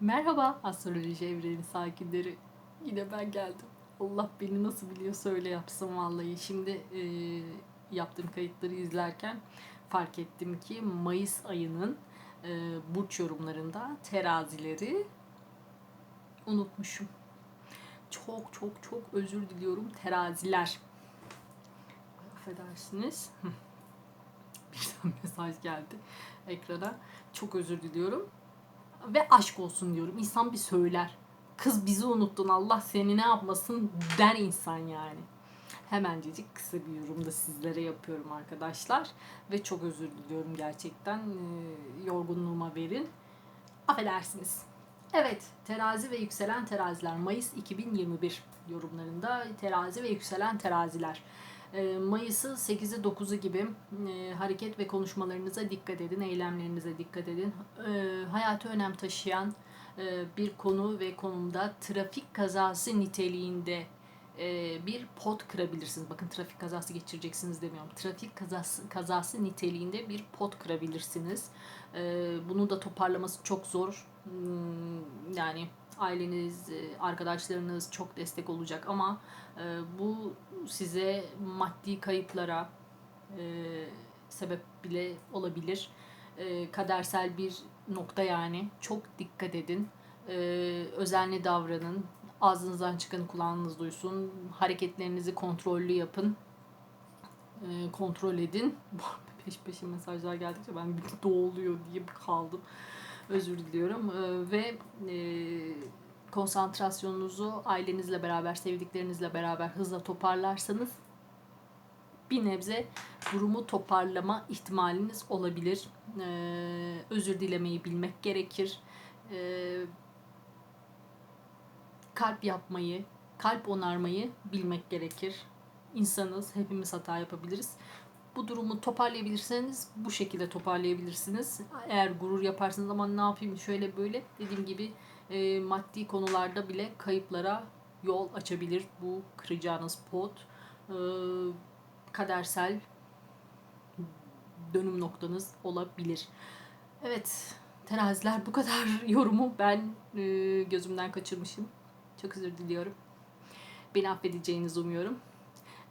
Merhaba astroloji evreni sakinleri. Yine ben geldim. Allah beni nasıl biliyorsa öyle yapsın vallahi. Şimdi e, yaptığım kayıtları izlerken fark ettim ki Mayıs ayının e, burç yorumlarında terazileri unutmuşum. Çok çok çok özür diliyorum teraziler. Affedersiniz. Birden mesaj geldi ekrana. Çok özür diliyorum ve aşk olsun diyorum. İnsan bir söyler. Kız bizi unuttun Allah seni ne yapmasın der insan yani. Hemencecik kısa bir yorum da sizlere yapıyorum arkadaşlar. Ve çok özür diliyorum gerçekten. Ee, yorgunluğuma verin. Affedersiniz. Evet, terazi ve yükselen teraziler. Mayıs 2021 yorumlarında terazi ve yükselen teraziler. Ee, Mayıs'ı 8'i 9'u gibi e, hareket ve konuşmalarınıza dikkat edin, eylemlerinize dikkat edin. E, hayatı önem taşıyan e, bir konu ve konumda trafik kazası niteliğinde e, bir pot kırabilirsiniz. Bakın trafik kazası geçireceksiniz demiyorum. Trafik kazası, kazası niteliğinde bir pot kırabilirsiniz. E, bunu da toparlaması çok zor. Hmm, Yani aileniz, e, arkadaşlarınız çok destek olacak ama e, bu size maddi kayıplara e, sebep bile olabilir. Kadersel bir nokta yani. Çok dikkat edin. Özenli davranın. Ağzınızdan çıkanı kulağınız duysun. Hareketlerinizi kontrollü yapın. Kontrol edin. Peş peşe mesajlar geldikçe ben doğuluyor diye kaldım. Özür diliyorum. E, ve e, konsantrasyonunuzu ailenizle beraber, sevdiklerinizle beraber hızla toparlarsanız bir nebze durumu toparlama ihtimaliniz olabilir. Ee, özür dilemeyi bilmek gerekir. Ee, kalp yapmayı, kalp onarmayı bilmek gerekir. İnsanız, hepimiz hata yapabiliriz. Bu durumu toparlayabilirseniz bu şekilde toparlayabilirsiniz. Eğer gurur yaparsınız ama ne yapayım şöyle böyle dediğim gibi e, maddi konularda bile kayıplara yol açabilir bu kıracağınız pot. E, kadersel dönüm noktanız olabilir. Evet, teraziler bu kadar yorumu ben e, gözümden kaçırmışım. Çok özür diliyorum. Beni affedeceğinizi umuyorum.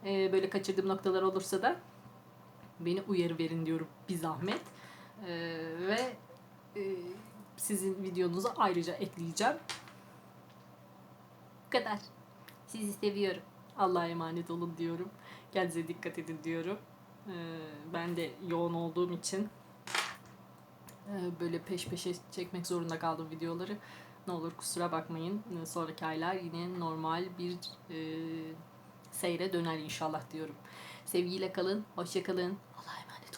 E, böyle kaçırdığım noktalar olursa da beni uyarı verin diyorum bir zahmet. E, ve e, sizin videonuzu ayrıca ekleyeceğim. Bu kadar. Sizi seviyorum. Allah'a emanet olun diyorum. Kendinize dikkat edin diyorum. Ee, ben de yoğun olduğum için e, böyle peş peşe çekmek zorunda kaldım videoları. Ne olur kusura bakmayın. Sonraki aylar yine normal bir e, seyre döner inşallah diyorum. Sevgiyle kalın, hoşça kalın. Allah'a emanet olun.